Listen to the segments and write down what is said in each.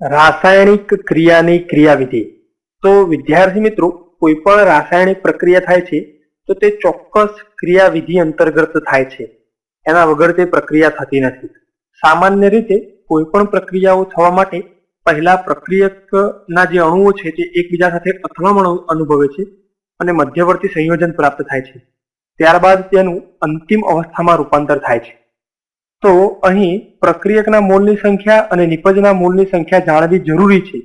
રાસાયણિક ક્રિયાની ક્રિયાવિધિ. તો વિદ્યાર્થી મિત્રો કોઈ પણ રાસાયણિક પ્રક્રિયા થાય છે, તો તે ચોક્કસ ક્રિયાવિધિ અંતર્ગત થાય છે. એના વગર તે પ્રક્રિયા થતી નથી. સામાન્ય રીતે કોઈ પણ પ્રક્રિયાઓ થવા માટે પહેલા પ્રક્રિયકના જે અણુઓ છે તે એકબીજા સાથે અથડામણ અનુભવે છે અને મધ્યવર્તી સંયોજન પ્રાપ્ત થાય છે. ત્યારબાદ તેનું અંતિમ અવસ્થામાં રૂપાંતર થાય છે. તો અહીં પ્રક્રિયકના મોલની સંખ્યા અને નિપજના મોલની સંખ્યા જાણવી જરૂરી છે.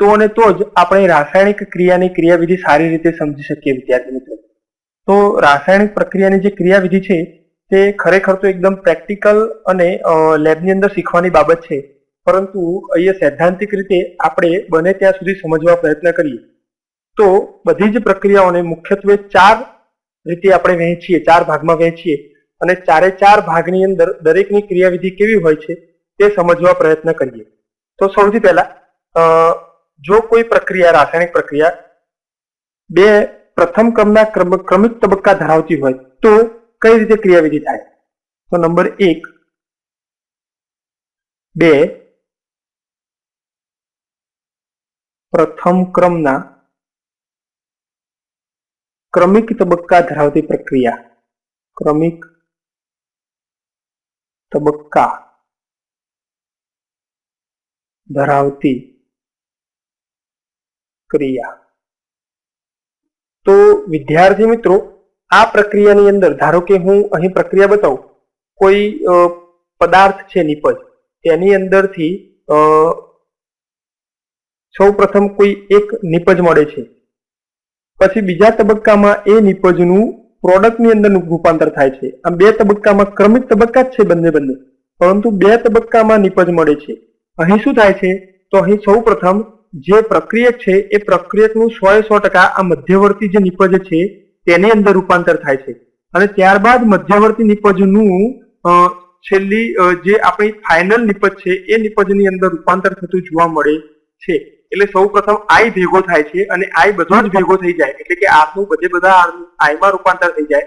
તો અને તો જ આપણે રાસાયણિક ક્રિયાની ક્રિયાવિધિ સારી રીતે સમજી શકીએ, વિદ્યાર્થી મિત્રો. તો રાસાયણિક પ્રક્રિયાની જે ક્રિયાવિધિ છે, તે ખરેખર તો એકદમ પ્રેક્ટિકલ અને લેબની અંદર શીખવાની બાબત છે. પરંતુ અહીંયા સૈદ્ધાંતિક રીતે આપણે બને ત્યાં સુધી સમજવા પ્રયત્ન કરીએ. તો બધી જ પ્રક્રિયાઓને મુખ્યત્વે ચાર રીતે આપણે વહેંચીએ, ચાર ભાગમાં વહેંચીએ. અને ચારે ચાર ભાગની અંદર દરેકની ક્રિયાવિધિ કેવી હોય છે તે સમજવા પ્રયત્ન કરીએ. તો સૌથી પહેલા જો કોઈ પ્રક્રિયા, રાસાયણિક પ્રક્રિયા બે પ્રથમ ક્રમના ક્રમ- ક્રમિક તબક્કા ધરાવતી હોય, તો કઈ રીતે ક્રિયાવિધિ થાય? તો નંબર એક, બે, પ્રથમ ક્રમના ક્રમિક તબક્કા ધરાવતી પ્રક્રિયા. ક્રમિક તબક્કા ધરાવતી ક્રિયા. તો વિદ્યાર્થી મિત્રો, આ પ્રક્રિયાની અંદર, ધારો કે હું અહીં પ્રક્રિયા બતાવું, કોઈ પદાર્થ છે નિપજ, તેની અંદરથી સૌ પ્રથમ કોઈ એક નિપજ મળે છે. પછી બીજા તબક્કામાં એ નિપજનું પ્રોડક્ટની અંદર રૂપાંતર થાય છે. આમ બે તબક્કામાં ક્રમિક તબક્કા જ છે બંને બંને. પરંતુ બે તબક્કામાં નિપજ મળે છે. અહીં શું થાય છે? તો અહીં સૌ પ્રથમ જે પ્રક્રિયક છે, એ પ્રક્રિયકનું સો એ સો ટકા આ મધ્યવર્તી જે નિપજ છે, તેની અંદર રૂપાંતર થાય છે. અને ત્યારબાદ મધ્યવર્તી નિપજનું છેલ્લી જે આપણી ફાઇનલ નિપજ છે, એ નિપજની અંદર રૂપાંતર થતું જોવા મળે છે. એટલે સૌ પ્રથમ આઈ ભેગો થાય છે અને આઈ બધો જ ભેગો થઈ જાય. એટલે કે આરનું બધે બધા આરનું આઈમાં રૂપાંતર થઈ જાય.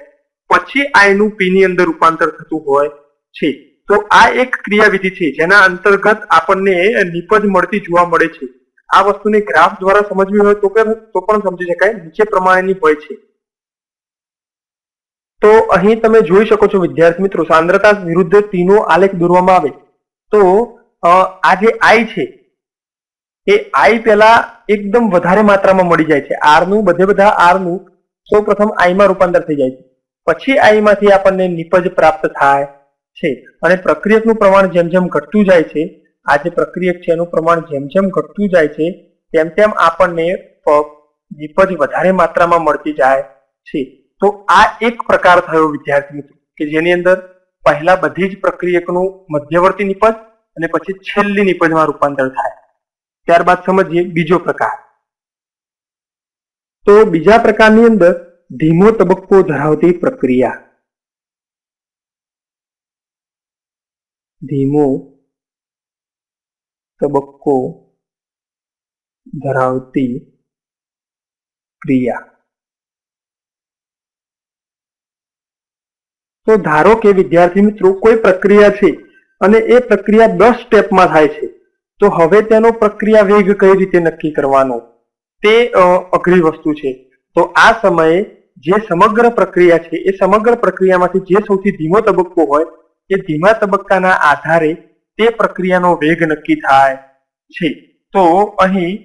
પછી આઈ નું પી ની અંદર રૂપાંતર થતું હોય છે. તો આ એક ક્રિયાવિધિ છે જેના અંતર્ગત આપણને નિપજ મળતી જોવા મળે છે. આ વસ્તુને ગ્રાફ દ્વારા સમજવી હોય તો પણ તો પણ સમજી શકાય. નીચે પ્રમાણેની હોય છે. તો અહીં તમે જોઈ શકો છો વિદ્યાર્થી મિત્રો સાંદ્રતા વિરુદ્ધ ટીનો આલેખ દોરવામાં આવે. તો આ જે આઈ છે એ આઈ પેલા એકદમ વધારે માત્રામાં મળી જાય છે. આરનું બધે બધા આરનું સૌ પ્રથમ આઈમાં રૂપાંતર થઈ જાય છે. પછી આઈ માંથી આપણને નિપજ પ્રાપ્ત થાય છે અને પ્રક્રિયકનું પ્રમાણ જેમ જેમ ઘટતું જાય છે, આ જે પ્રક્રિયક છે એનું પ્રમાણ જેમ જેમ ઘટતું જાય છે, તેમ તેમ આપણને નિપજ વધારે માત્રામાં મળતી જાય છે. તો આ એક પ્રકાર થયો વિદ્યાર્થી મિત્રો, કે જેની અંદર પહેલા બધી જ પ્રક્રિયકનું મધ્યવર્તી નિપજ અને પછી છેલ્લી નિપજમાં રૂપાંતર થાય. ત્યારબાદ સમજીએ બીજો પ્રકાર. તો બીજા પ્રકારની અંદર ધીમો તબક્કો ધરાવતી પ્રક્રિયા. ધીમો તબક્કો ધરાવતી ક્રિયા. તો ધારો કે વિદ્યાર્થી મિત્રો કોઈ પ્રક્રિયા છે અને એ પ્રક્રિયા દસ સ્ટેપમાં થાય છે. તો હવે તેનો પ્રક્રિયા વેગ કઈ રીતે નક્કી કરવાનો? તે અઘરી વસ્તુ છે. તો આ સમયે જે સમગ્ર પ્રક્રિયા છે, એ સમગ્ર પ્રક્રિયામાંથી જે સૌથી ધીમો તબક્કો હોય, એ ધીમા તબક્કાના આધારે તે પ્રક્રિયાનો વેગ નક્કી થાય છે. તો અહીં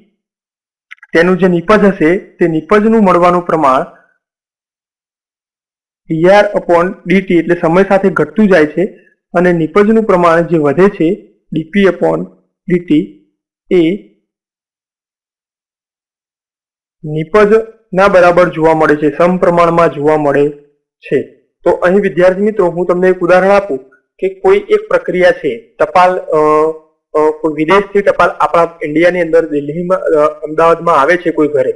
તેનું જે નિપજ હશે, તે નિપજનું મળવાનું પ્રમાણ ડીઆર અપોન ડીટી એટલે સમય સાથે ઘટતું જાય છે અને નિપજનું પ્રમાણ જે વધે છે ડીપી upon dt એ નિપજ ના બરાબર જોવા મળે છે, સમપ્રમાણમાં જોવા મળે છે. તો અહીં વિદ્યાર્થી મિત્રો, હું તમને એક ઉદાહરણ આપું કે કોઈ એક પ્રક્રિયા છે, ટપાલ કોઈ વિદેશથી ટપાલ આપણા ઇન્ડિયાની અંદર દિલ્હીમાં અમદાવાદમાં આવે છે કોઈ ઘરે,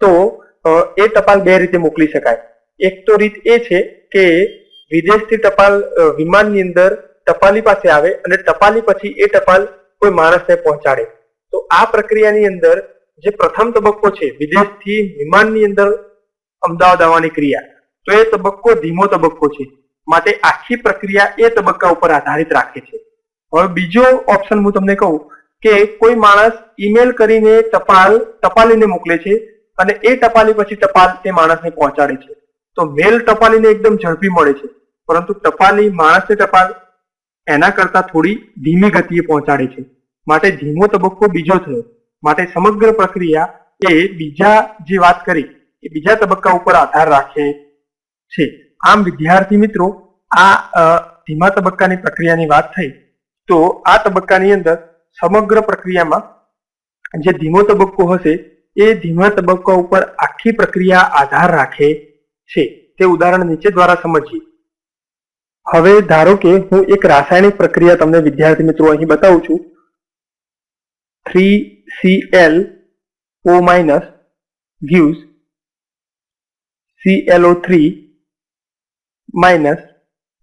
તો એ ટપાલ બે રીતે મોકલી શકાય. એક તો રીત એ છે કે વિદેશથી ટપાલ વિમાનની અંદર ટપાલી પાસે આવે અને ટપાલી પછી એ ટપાલ કોઈ માણસને પહોંચાડે. તો આ પ્રક્રિયાની અંદર જે પ્રથમ તબક્કો છે, વિદેશથી વિમાનની અંદર અમદાવાદ આવવાની ક્રિયા, તો એ તબક્કો ધીમો તબક્કો છે. માટે આખી પ્રક્રિયા એ તબક્કા ઉપર આધારિત રાખે છે. હવે બીજો ઓપ્શન હું તમને કહું કે કોઈ માણસ ઈમેલ કરીને ટપાલ, ટપાલીને મોકલે છે અને એ ટપાલી પછી ટપાલ તે માણસને પહોંચાડે છે. તો મેલ ટપાલીને એકદમ ઝડપી મળે છે. પરંતુ ટપાલી માણસને ટપાલ એના કરતા થોડી ધીમી ગતિએ પહોંચાડે છે. માટે ધીમો તબક્કો બીજો થયો. માટે સમગ્ર પ્રક્રિયા એ બીજા જે વાત કરી, એ બીજા તબક્કા ઉપર આધાર રાખે છે. આમ વિદ્યાર્થી મિત્રો, આ ધીમા તબક્કાની પ્રક્રિયાની વાત થઈ, તો આ તબક્કાની અંદર સમગ્ર પ્રક્રિયામાં જે ધીમો તબક્કો હશે, એ ધીમા તબક્કા ઉપર આખી પ્રક્રિયા આધાર રાખે છે. તે ઉદાહરણ નીચે દ્વારા સમજીએ. હવે ધારો કે હું એક રાસાયણિક પ્રક્રિયા તમને વિદ્યાર્થી મિત્રો અહીં બતાવું છું. Three C L O minus ગ્યુસ CLO three minus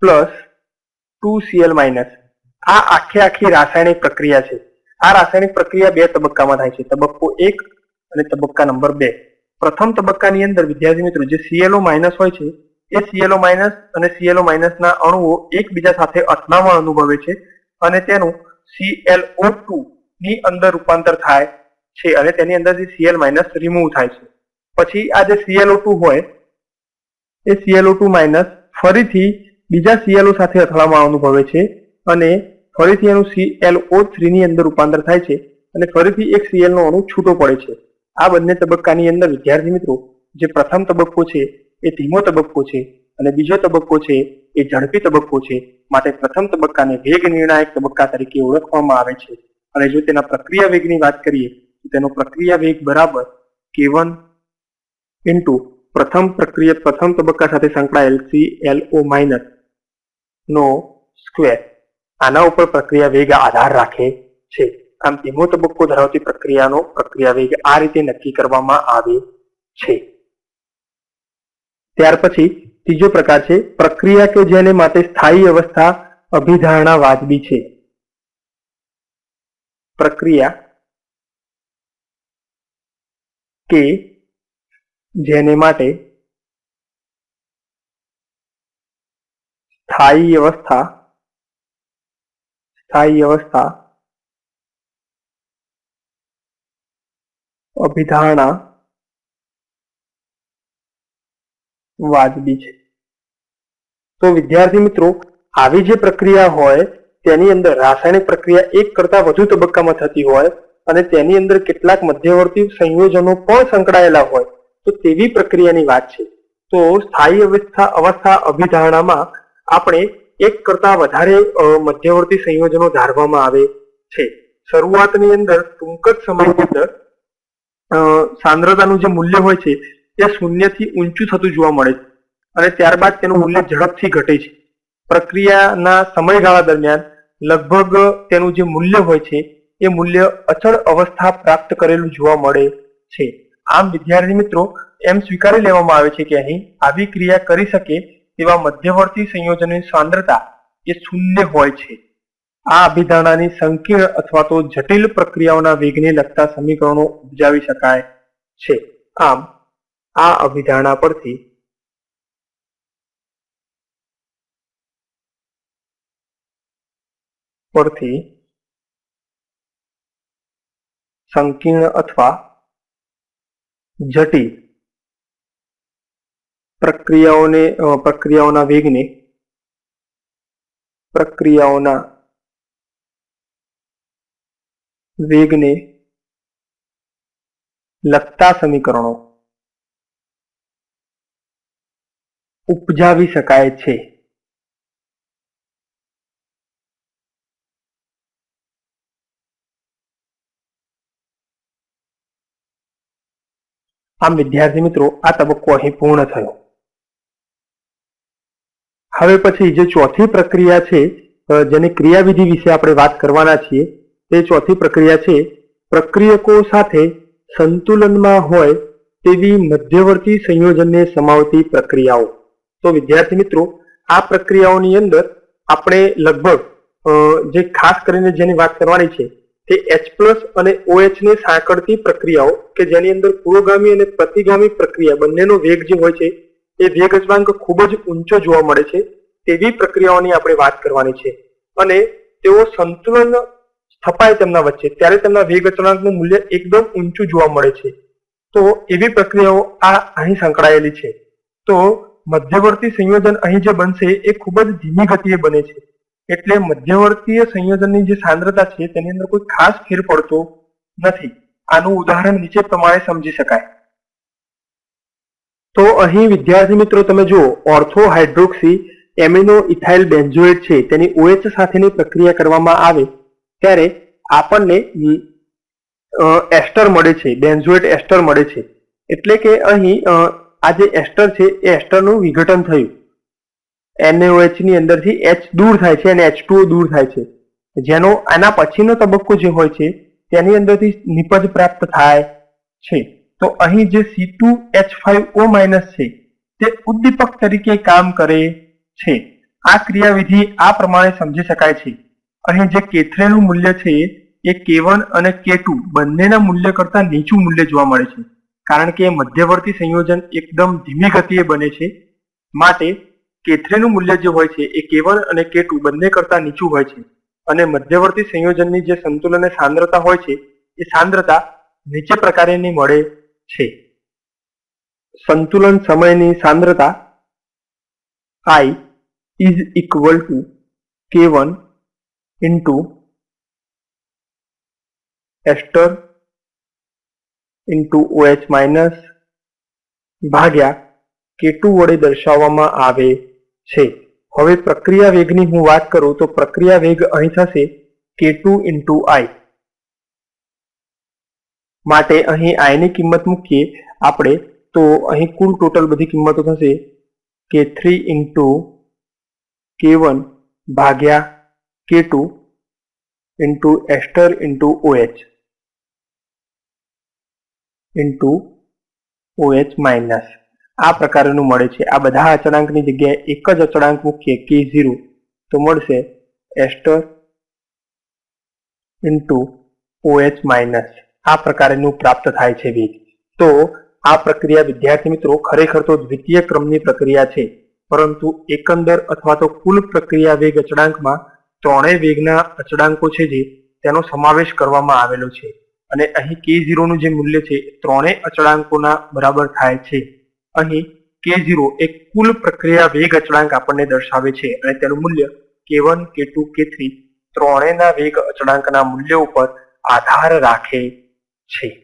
plus two CL minus આ આખે આખી રાસાયણિક પ્રક્રિયા છે. આ રાસાયણિક પ્રક્રિયા બે તબક્કામાં થાય છે. તબક્કો એક અને તબક્કા નંબર બે. પ્રથમ તબક્કાની અંદર વિદ્યાર્થી મિત્રો જે સીએલઓ માઇનસ હોય છે એ સીએલઓ માઇનસ અને સીએલઓ માઇનસ ના અણુઓ એકબીજા સાથે અથડામણ અનુભવે છે અને તેનું ClO2 ની અંદર રૂપાંતર થાય છે અને તેની અંદરથી સીએલ માઇનસ રિમૂવ થાય છે. પછી આ જે સીએલઓ ટુ હોય, એ સીએલઓ ટુ માઇનસ ફરીથી બીજા સીએલઓ સાથે અથડામણ અનુભવે છે અને ફરીથી એનું ClO3 ની અંદર રૂપાંતર થાય છે અને ફરીથી એક સીએલ નો અણુ છૂટો પડે છે. આ બંને તબક્કાની અંદર વિદ્યાર્થી મિત્રો, જે પ્રથમ તબક્કો છે એ ધીમો તબક્કો છે અને બીજો તબક્કો છે એ ઝડપી તબક્કો છે. માટે પ્રથમ તબક્કાને વેગ નિર્ણાયક તબક્કા તરીકે ઓળખવામાં આવે છે. અને જો તેના પ્રક્રિયા વેગની વાત કરીએ, તો તેનો પ્રક્રિયા વેગ બરાબર k1 ઇન્ટુ પ્રથમ પ્રક્રિયા, પ્રથમ તબક્કા સાથે સંકળાયેલ સી એલ ઓ માઇનસ નો સ્ક્વેર આના ઉપર પ્રક્રિયા વેગ આધાર રાખે છે. આમ ધીમો તબક્કો ધરાવતી પ્રક્રિયાનો પ્રક્રિયા વેગ આ રીતે નક્કી કરવામાં આવે છે. ત્યાર પછી ત્રીજો પ્રકાર છે, પ્રક્રિયા કે જેને માટે સ્થાયી અવસ્થા અભિધારણા વાજબી છે. પ્રક્રિયા કે જેને માટે સ્થાયી અવસ્થા સ્થાયી અવસ્થા અભિધારણા વાજબી છે. તો વિદ્યાર્થી મિત્રો, આવી જે પ્રક્રિયા હોય, તેની અંદર રાસાયણિક પ્રક્રિયા એક કરતા વધુ તબક્કામાં થતી હોય અને તેની અંદર કેટલાક મધ્યવર્તી સંયોજનો પણ સંકળાયેલા હોય, તો તેવી પ્રક્રિયાની વાત છે. તો સ્થાયી અવસ્થા અવસ્થા અભિધારણામાં આપણે એક કરતા વધારે મધ્યવર્તી સંયોજનો ધારવામાં આવે છે. શરૂઆતની અંદર ટૂંક જ સમયની અંદર સાંદ્રતાનું જે મૂલ્ય હોય છે તે શૂન્યથી ઊંચું થતું જોવા મળે છે અને ત્યારબાદ તેનું મૂલ્ય ઝડપથી ઘટે છે. પ્રક્રિયાના સમયગાળા દરમિયાન લગભગ તેનું જે મૂલ્ય હોય છે, એ મૂલ્ય અચળ અવસ્થા પ્રાપ્ત કરેલું જોવા મળે છે. આમ, વિદ્યાર્થી મિત્રો, એમ સ્વીકારી લેવામાં આવે છે કે અહીં આવી ક્રિયા કરી શકે તેવા મધ્યવર્તી સંયોજનની સાંદ્રતા એ શૂન્ય હોય છે. આ અભિધારણાની સંકીર્ણ અથવા તો જટિલ પ્રક્રિયાઓના વેગને લગતા સમીકરણો ઉપજાવી શકાય છે. આમ આ અભિધારણા પરથી પરથી સંકીર્ણ અથવા જટિલ પ્રક્રિયાઓને પ્રક્રિયાઓના વેગને પ્રક્રિયાઓના વેગને લગતા સમીકરણો ઉપજાવી શકાય છે. આમ વિદ્યાર્થી મિત્રો, આ તબક્કો અહીં પૂર્ણ થયો. હવે પછી જે ચોથી પ્રક્રિયા છે જેને ક્રિયાવિધિ વિશે આપણે વાત કરવાના છીએ, તે ચોથી પ્રક્રિયા છે, પ્રક્રિયકો સાથે સંતુલનમાં હોય તેવી મધ્યવર્તી સંયોજનને સમાવતી પ્રક્રિયાઓ. તો વિદ્યાર્થી મિત્રો, આ પ્રક્રિયાઓની અંદર આપણે લગભગ જે ખાસ કરીને જેની વાત કરવાની છે તે એચ પ્લસ અને ઓએચ ને સાંકળતી પ્રક્રિયાઓ કે જેની અંદર પુરોગામી અને પ્રતિગામી પ્રક્રિયા બંનેનો વેગ જે હોય છે એ વેગ અચળાંક ખૂબ જ ઊંચો જોવા મળે છે તેવી પ્રક્રિયાઓની આપણે વાત કરવાની છે. અને તેઓ સંતુલન સ્થપાય તેમના વચ્ચે, ત્યારે તેમના વેગ અચળાંકનું મૂલ્ય એકદમ ઊંચું જોવા મળે છે. તો એવી પ્રક્રિયાઓ આ અહીં સંકળાયેલી છે. તો મધ્યવર્તી સંયોજન અહીં જે બનશે એ ખૂબ જ ધીમી ગતિએ બને છે. એટલે મધ્યવર્તીય સંયોજનની જે સાંદ્રતા છે તેની અંદર કોઈ ખાસ ફેર પડતો નથી. આનું ઉદાહરણ નીચે પ્રમાણે સમજી શકાય. તો અહીં વિદ્યાર્થી મિત્રો તમે જુઓ ortho hydroxy amino ethyl benzoate છે, તેની ઓએચ સાથેની પ્રક્રિયા કરવામાં આવે ત્યારે આપણને એસ્ટર મળે છે, બેન્ઝોએટ એસ્ટર મળે છે. એટલે કે અહીં આ જે એસ્ટર છે, એ એસ્ટરનું વિઘટન થયું. એનએઓએચની અંદરથી એચ દૂર થાય છે અને H2O દૂર થાય છે. જેનો આના પછીનો તબક્કો જે હોય છે, તેની અંદરથી નિપજ પ્રાપ્ત થાય છે. તો અહીં જે C2H5O- છે, તે ઉદ્દીપક તરીકે કામ કરે છે. આ ક્રિયાવિધિ આ પ્રમાણે સમજી શકાય છે. અહીં જે કેથરેનું મૂલ્ય છે, એ K1 અને K2 બંનેના મૂલ્ય કરતા નીચું મૂલ્ય જોવા મળે છે. કારણ કે મધ્યવર્તી સંયોજન એકદમ ધીમી ગતિએ બને છે. માટે K3 નું મૂલ્ય જે હોય છે એ K1 અને K2 બંને કરતા નીચું હોય છે. અને મધ્યવર્તી સંયોજનની જે સંતુલન સાંદ્રતા હોય છે, એ સાંદ્રતા નીચે પ્રકારેની મળે છે. સંતુલન સમયની સાંદ્રતા I is equal to K one into ester into OH minus ભાગ્યા K2 વડે દર્શાવવામાં આવે છે. હવે પ્રક્રિયા વેગની હું વાત કરું તો પ્રક્રિયા વેગ અહીં થશે કે ટુ ઇન્ટુ આઈ માટે અહીં આઈની કિંમત મૂકીએ આપણે, તો અહીં કુલ ટોટલ બધી કિંમતો થશે કે થ્રી ઇન્ટુ કે વન ભાગ્યા K two into ester into OH into H minus આ પ્રકારનું મળે છે. આ બધા અચળાંકની જગ્યાએ એક જ અચળાંક મૂકીએ કે ઝીરો તો મળશે એસ્ટર ઇન્ટુ ઓએચ માઇનસ આ પ્રકારનું પ્રાપ્ત થાય છે વેગ. તો આ પ્રક્રિયા, વિદ્યાર્થી મિત્રો, ખરેખર તો દ્વિતીય ક્રમની પ્રક્રિયા છે, પરંતુ એકંદર અથવા તો કુલ પ્રક્રિયા વેગ અચળાંકમાં ત્રણેય વેગના અચળાંકો છે જે તેનો સમાવેશ કરવામાં આવેલો છે. અને અહીં કે નું જે મૂલ્ય છે ત્રણેય અચળાંકોના બરાબર થાય છે. અહીં કે એ કુલ પ્રક્રિયા વેગ અચળાંક આપણને દર્શાવે છે અને તેનું મૂલ્ય K1 K2 K3 ત્રણેયના વેગ અચળાંકના મૂલ્ય ઉપર આધાર રાખે છે.